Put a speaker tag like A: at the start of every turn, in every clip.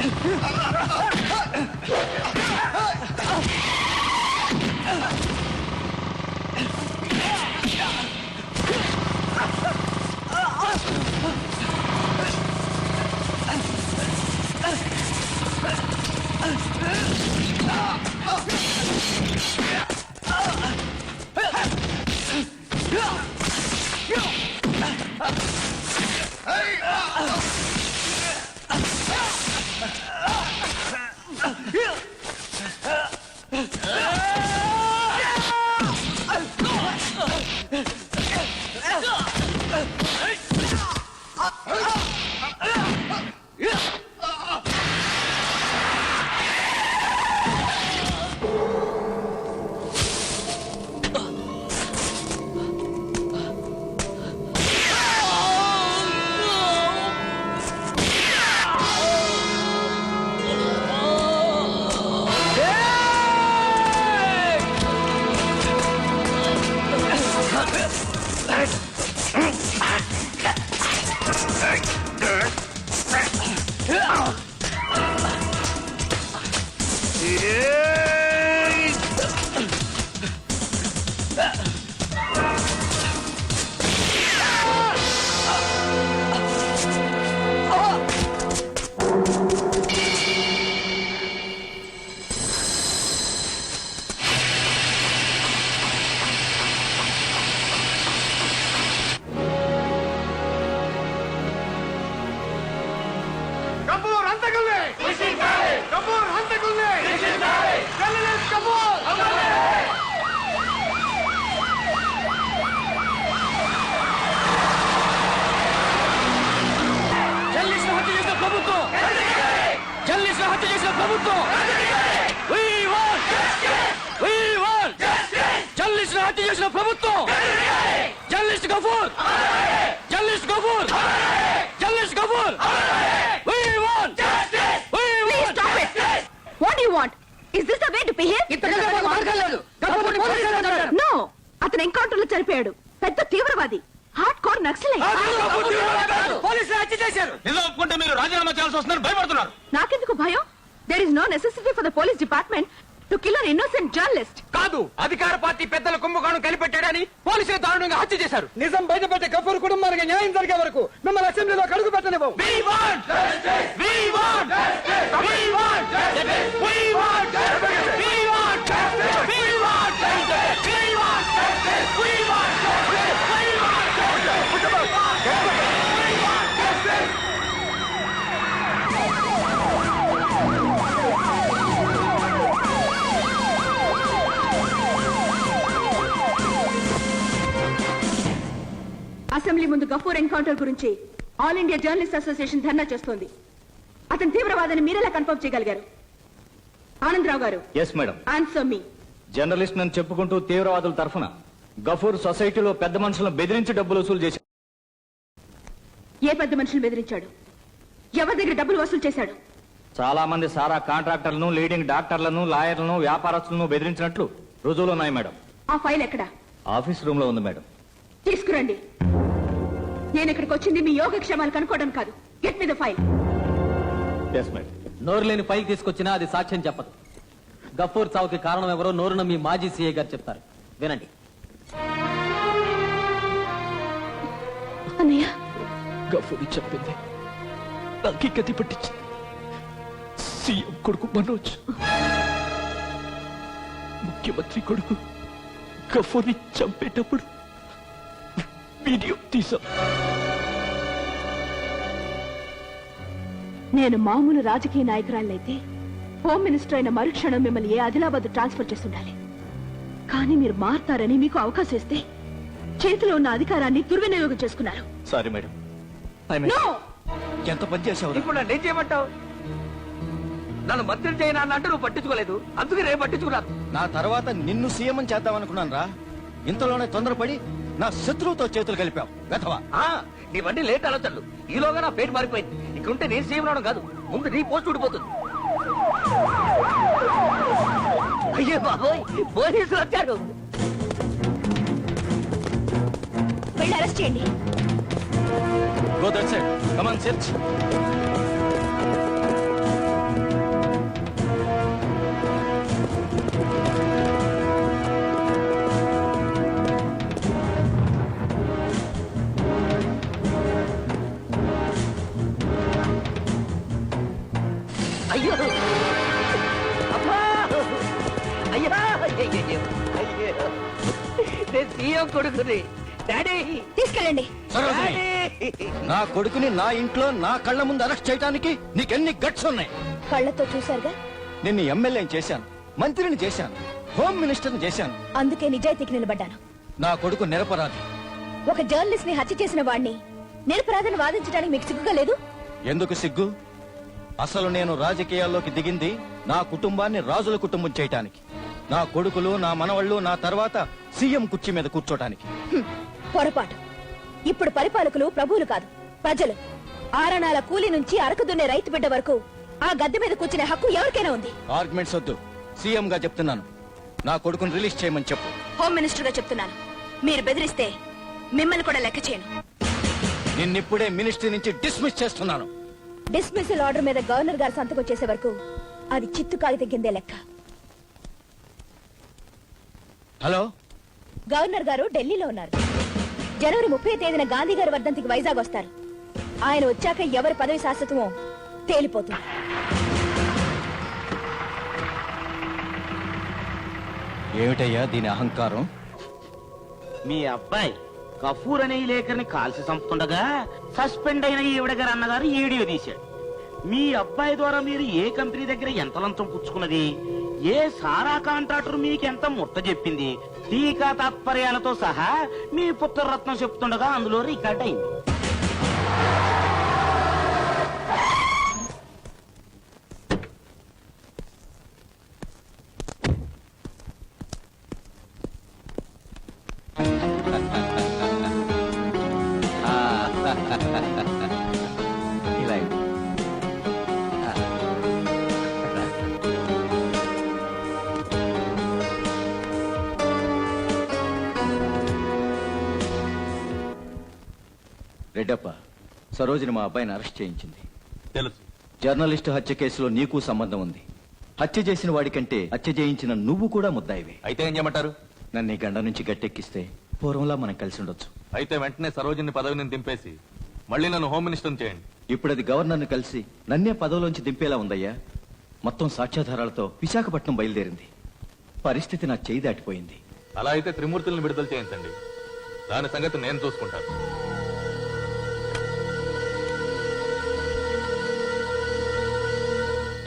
A: కపూర్ హంతకుల్ని! కపూర్ హంతకుల్ని! జర్నలిస్ట్ కపూర్!
B: జర్నలిస్టులు హత్య చేసిన ప్రభుత్వం! జర్నలిస్టులు హత్య చేసిన ప్రభుత్వం! జర్నలిస్టులు హత్య చేసిన ప్రభుత్వం journalist Gafoor journalist Gafoor We want We
C: Please
B: want
C: stop it. What do you want? Is this the way to behave?
B: ఇంతకంటే మాకు మార్గం లేదు గఫూర్ని పోలీసులు అంటారు.
C: No. అతను ఎన్కౌంటర్లో చనిపోయాడు పెద్ద తీవ్రవాది హార్డ్ కోర్ నక్సలైట్
B: గఫూర్ తీవ్రవాది కాదు. పోలీసులు హత్య చేశారు
D: నిజం ఒప్పుకుంటే మీరు రాజీనామా చేయాల్సి వస్తుందని భయపడుతున్నారు
C: నాకెందుకు భయం there is no necessity for the police department to kill an innocent journalist
B: కాదు అధికార పార్టీ పెద్దల కుంభకోణం కనిపెట్టాడని పోలీసులు చేశారు నిజం బయటపడే కపూర్ కుటుంబానికి న్యాయం జరిగే వరకు మిమ్మల్ని అసెంబ్లీలో కడుగు పెట్టనివ్వం
C: అసెంబ్లీ ముందు గఫూర్ ఎన్కౌంటర్ గురించి ఆల్ ఇండియా జర్నలిస్ట్ అసోసియేషన్ ధర్నా చేస్తోంది. అతను తీవ్రవాదని మీరెలా కన్ఫర్మ్ చేయగలిగారు? Anandarao garu.
E: Yes madam
C: answer మీ
E: జర్నలిస్ట్ నన్ను చెప్పుకుంటూ తీవ్రవాదుల తరఫున గఫూర్ సొసైటీలో పెద్ద మనుషులను బెదిరించి డబ్బులు వసూలు చేశారు.
C: ఏ పెద్ద మనుషులు బెదిరించాడు? ఎవరి దగ్గర డబ్బులు వసూలు చేశాడు?
E: చాలా మంది సారా కాంట్రాక్టర్లను లీడింగ్ డాక్టర్లను లాయర్లను వ్యాపారస్తులను బెదిరించినట్లు రుజువులు ఉన్నాయి మేడం
C: ఆ ఫైల్ ఎక్కడ?
E: ఆఫీస్ రూమ్లో ఉంది మేడం
C: తీసుకురండి. నేను ఇక్కడికి వచ్చింది మీ యోగక్షేమాలు కనుక్కోవడం కాదు. గెట్ మీ ద ఫైల్
F: నోరు లేని ఫైల్ తీసుకొచ్చినా అది సాక్ష్యం చెప్పదు. గఫూర్ చావుకి కారణం ఎవరో నోరున మీ మాజీ సీఏ గారు చెప్తారు. వినండి.
C: అన్నయ్య.
G: గఫూరి చెప్పింది. నాకే గతి పట్టించింది సీఎం కొడుకు మనోజ్. ముఖ్యమంత్రి కొడుకు గఫూర్ని చంపేటప్పుడు వీడియో తీసాం
C: నేను మామూలు రాజకీయ నాయకురాలైతే హోమ్ మినిస్టర్ అయిన మరుక్షణం మిమ్మల్ని ఏ ఆదిలాబాద్ ట్రాన్స్ఫర్ చేస్తుండాలి. కానీ మీరు మారతారని మీకు అవకాశం ఇస్తే చేతిలో ఉన్న అధికారాన్ని దుర్వినియోగం చేసుకున్నారు.
E: సారీ మేడం
G: ఎంత పని చేసావు
B: ఇప్పుడు నన్ను ఏం చేయమంటావు? నన్ను మంత్రి చేయనా అంటే నువ్వు పట్టించుకోలేదు. అందుకే రేపు పట్టించుకున్నాను.
H: నా తర్వాత నిన్ను సీఎం చేద్దామనుకున్నాను రా ఇంతలోనే తొందరపడి నా శత్రువుతో చేతులు కలిపావు వెధవా.
B: ఆ, నీ వండి లేట్ ఆలోచనలు. ఈలోగా నా పేరు మారిపోయింది. ఇక్కడ ఉంటే నేను సీఎం రావడం కాదు. ముందు నీ పోస్ట్ ఊడిపోతుంది. అయ్యే బాబోయ్ పోలీసులు వచ్చారు.
C: వెళ్ళి అరెస్ట్ చేయండి.
E: గో సెర్చ్
G: కొడుకుని. డాడీ.
I: తీసుకెళ్ళండి.
H: సరోజిని నా కొడుకుని నా ఇంట్లో నా కళ్ళ ముందు అరెస్ట్ చేయడానికి నీకెన్ని గట్స్ ఉన్నాయి?
I: కళ్ళతో చూశారుగా?
H: నిన్ను ఎమ్మెల్యేని చేశాను మంత్రిని చేశాను హోమ్ మినిస్టర్ని చేశాను.
I: అందుకే నిజాయితీకి నిలబడ్డాను.
H: నా కొడుకు నిరపరాధి.
I: ఒక జర్నలిస్ట్ని హత్య చేసిన వాడిని నిరపరాధని వాదించడానికి మీకు సిగ్గుగా లేదు?
H: ఎందుకు సిగ్గు? అసలు నేను రాజకీయాల్లోకి దిగింది నా కుటుంబాన్ని రాజుల కుటుంబం చేయటానికి. నా కొడుకులు నా మనవళ్ళు నా తర్వాత సీఎం కుర్చీ మీద కూర్చోటానికి.
I: పొరపాటు. ఇప్పుడు పరిపాలకులు ప్రభువులు కాదు ప్రజలు. ఆరణాల కూలి నుంచి అరకు దున్నే రైతు బిడ్డ వరకు ఆ గద్దె మీద కూర్చునే హక్కు ఎవరికైనా ఉంది?
H: ఆర్గ్యుమెంట్స్ వద్దు. సీఎం గా చెప్తున్నాను. నా కొడుకుని రిలీజ్ చేయమని చెప్పు.
I: హోమ్ మినిస్టర్గా చెప్తున్నాను. మీరు బెదిరిస్తే మిమ్మల్ని కూడా లెక్క చేయను.
H: నిన్నిప్పుడే మినిస్ట్రీ నుంచి డిస్మిస్ చేస్తున్నాను.
I: డిస్మిసల్ ఆర్డర్ మీద గవర్నర్ గారు సంతకం చేసే వరకు అది చిత్తు కాగితం కిందే లెక్క.
H: హలో?
I: గవర్నర్ గారు ఢిల్లీలో ఉన్నారు. జనవరి ముప్పై తేదీన గాంధీ గారి వర్ధంతికి వైజాగ్ వస్తారు. ఆయన వచ్చాక ఎవరి పదవి శాశ్వతమో తేలిపోతుంది.
H: ఏమిటయ్యా దీని అహంకారం?
D: మీ అబ్బాయి కఫూర్ అనే ఈ లేఖరిని కాల్చి చంపుతుండగా సస్పెండ్ అయిన ఈవిడ గారు అన్నగారు వీడియో తీశాడు. మీ అబ్బాయి ద్వారా మీరు ఏ కంపెనీ దగ్గర ఎంత లంచం పుచ్చుకున్నది? ఏ సారా కాంట్రాక్టర్ మీకెంత ముట్ట చెప్పింది? టీకా తాత్పర్యాలతో సహా మీ పుత్రరత్నం చెప్తుండగా అందులో రికార్డ్ అయింది.
J: రెడ్డప్ప సరోజిని మా అబ్బాయిని అరెస్ట్ చేయించింది.
D: తెలుసు.
J: జర్నలిస్ట్ హత్య కేసులో నీకు సంబంధం ఉంది. హత్య చేసిన వాడికంటే హత్య చేయించిన నువ్వు కూడా ముద్దాయివే.
D: అయితే ఏం చేయమంటారు?
J: నన్ను ఈ గండ నుంచి గట్టెక్కిస్తే పూర్వంలా మనం కలిసి ఉండొచ్చు.
D: అయితే వెంటనే సరోజిని పదవిని దింపేసి మళ్ళీ నన్ను హోమ్ మినిస్టర్ చేయండి.
J: ఇప్పుడు అది గవర్నర్ని కలిసి నన్నే పదవిలోంచి దింపేలా ఉందయ్యా? మొత్తం సాక్ష్యాధారాలతో విశాఖపట్నం బయలుదేరింది. పరిస్థితి నా చేయి దాటిపోయింది.
D: అలా అయితే త్రిమూర్తుల్ని విడుదల చేయించండి. దాని సంగతి నేను చూసుకుంటాను.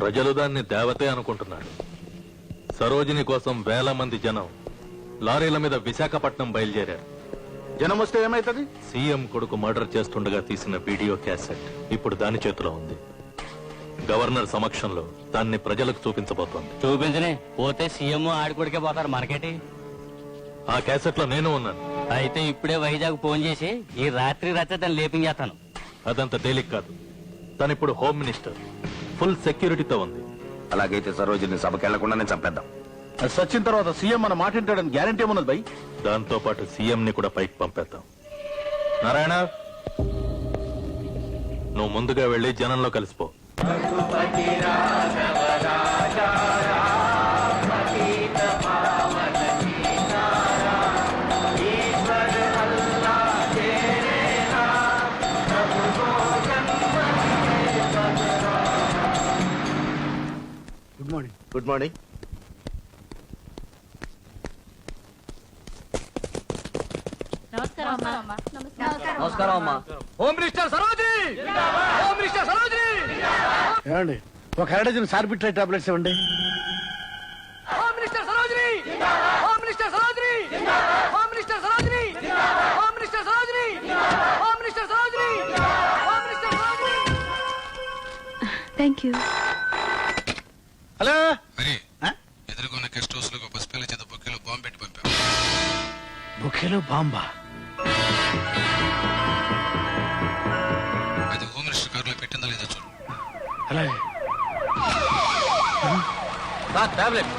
D: ప్రజలు దాన్ని దేవతే అనుకుంటున్నారు. సరోజిని కోసం వేల మంది జనం లారీల మీద విశాఖపట్నం బయలుదేరారు.
K: జనం వస్తే ఏమైతుంది?
D: సీఎం కొడుకు మర్డర్ చేస్తుండగా తీసిన వీడియో క్యాసెట్ ఇప్పుడు దాని చేతిలో ఉంది. గవర్నర్ సమక్షంలో దాన్ని ప్రజలకు చూపించబోతోంది.
F: చూపించని పోతే సీఎం ఆడికొడికే పోతారు మనకేటి?
D: ఆ క్యాసెట్లో నేను ఉన్నాను.
F: అయితే ఇప్పుడే వైజాగ్ ఫోన్ చేసి ఈ రాత్రి రాత్రి తను లేపించేస్తాను
D: అదంత తేలిక కాదు. తను ఇప్పుడు హోమ్ మినిస్టర్. ఫుల్ సెక్యూరిటీతో ఉంది.
K: అలాగైతే సరోజిని సభకి వెళ్ళకుండానే చంపేద్దాం. అది సచ్చిన తర్వాత సీఎం మన మాట వింటాడని గ్యారంటీ ఏమున్నది బై
D: దాంతో పాటు సీఎం ని కూడా పైకి పంపేద్దాం. నారాయణ? నువ్వు ముందుగా వెళ్ళి జనంలో కలిసిపో.
A: Good morning.
F: నమస్కారం అమ్మా.
G: Home minister Sarojini home minister Sarojini
A: ఏమండి ఒక హెరడజన్ సార్బిట్రేట్ టాబ్లెట్స్ ఇవ్వండి.
G: Home minister Sarojini home minister Sarojini home minister Sarojini home minister Sarojini home minister Sarojini home minister Sarojini
I: thank you
A: hello?
L: మరి ఎదుర్కొన్న guest హౌస్లో పసిపిల్ల చేత బొక్కెలో బాంబు పెట్టి పంపాం.
A: బుకేలో బాంబా?
L: అది హోమ్ మినిస్టర్ కారులో పెట్టిందా లేదా చూడు.
A: అలాగే.
H: టాబ్లెట్.